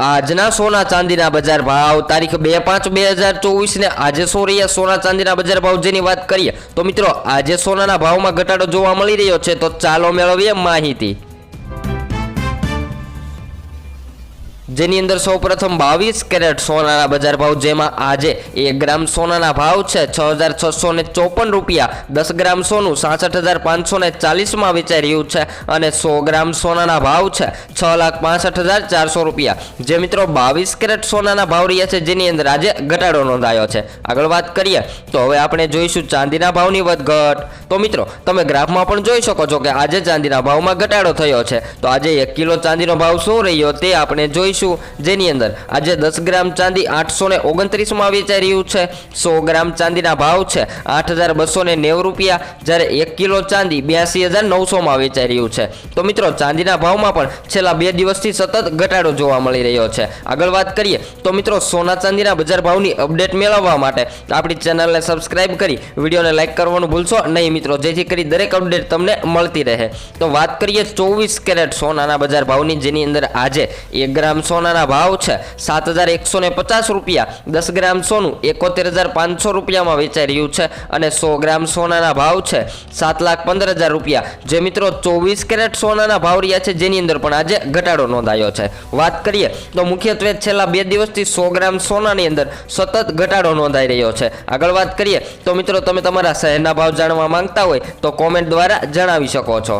આજના સોના ચાંદીના બજાર ભાવ તારીખ બે પાંચ બે હજાર ચોવીસને આજે સો રહ્યા સોના ચાંદીના બજાર ભાવ જેની વાત કરીએ, તો મિત્રો આજે સોનાના ભાવમાં ઘટાડો જોવા મળી રહ્યો છે, તો ચાલો મેળવીએ માહિતી. જેની અંદર સૌપ્રથમ બાવીસ કેરેટ સોનાના બજાર ભાવ, જેમાં આજે એક ગ્રામ સોનાના ભાવ છે છ હજાર છસો ને ચોપન રૂપિયા. દસ ગ્રામ સોનું સાસઠ હજાર પાંચસો ને ચાલીસમાં વેચાઈ રહ્યું છે અને સો ગ્રામ સોનાના ભાવ છે છ લાખ પાસઠ હજાર ચારસો રૂપિયા. જે મિત્રો બાવીસ કેરેટ સોનાના ભાવ રહ્યા છે, જેની અંદર આજે ઘટાડો નોંધાયો છે. આગળ વાત કરીએ, તો હવે આપણે જોઈશું ચાંદીના ભાવની વધઘટ. તો મિત્રો, તમે ગ્રાફમાં પણ જોઈ શકો છો કે આજે ચાંદીના ભાવમાં ઘટાડો થયો છે. તો આજે એક કિલો ચાંદીનો ભાવ શું રહ્યો તે આપણે જોઈશું. જેની અંદર આજે દસ ગ્રામ ચાંદી આઠસો ને ઓગણત્રીસમાં વેચાઈ રહ્યું છે. સો ગ્રામ ચાંદીના ભાવ છે આઠ હજાર બસો ને નેવું રૂપિયા, જ્યારે એક કિલો ચાંદી બ્યાસી હજાર નવસોમાં વેચાઈ રહ્યું છે. તો મિત્રો, ચાંદીના ભાવમાં પણ છેલ્લા બે દિવસથી સતત ઘટાડો જોવા મળી રહ્યો છે. આગળ વાત કરીએ, તો મિત્રો, સોના ચાંદીના બજાર ભાવની અપડેટ મેળવવા માટે આપણી ચેનલને સબસ્ક્રાઇબ કરી, વિડીયોને લાઇક કરવાનું ભૂલશો નહીં મિત્રો, જેથી કરી દરેક અપડેટ તમને મળતી રહે. તો વાત કરીએ ચોવીસ કેરેટ સોનાના બજાર ભાવની, જેની અંદર આજે એક ગ્રામ સોનાના ભાવ છે. સાત હજાર એકસો ને પચાસ રૂપિયા. દસ ગ્રામ સોનું એકોતેર હજાર પાંચસો રૂપિયામાં વેચાઈ રહ્યું છે અને સો ગ્રામ સોનાના ભાવ છે સાત લાખ પંદર હજાર રૂપિયા. જે મિત્રો ચોવીસ કેરેટ સોનાના ભાવ રહ્યા છે, જેની અંદર પણ આજે ઘટાડો નોંધાયો છે. વાત કરીએ તો મુખ્યત્વે છેલ્લા બે દિવસથી સો ગ્રામ સોનાની અંદર સતત ઘટાડો નોંધાઈ રહ્યો છે. આગળ વાત કરીએ તો મિત્રો, તમે તમારા શહેરના ભાવ જાણવા માંગતા હોય તો કોમેન્ટ દ્વારા જણાવી શકો છો.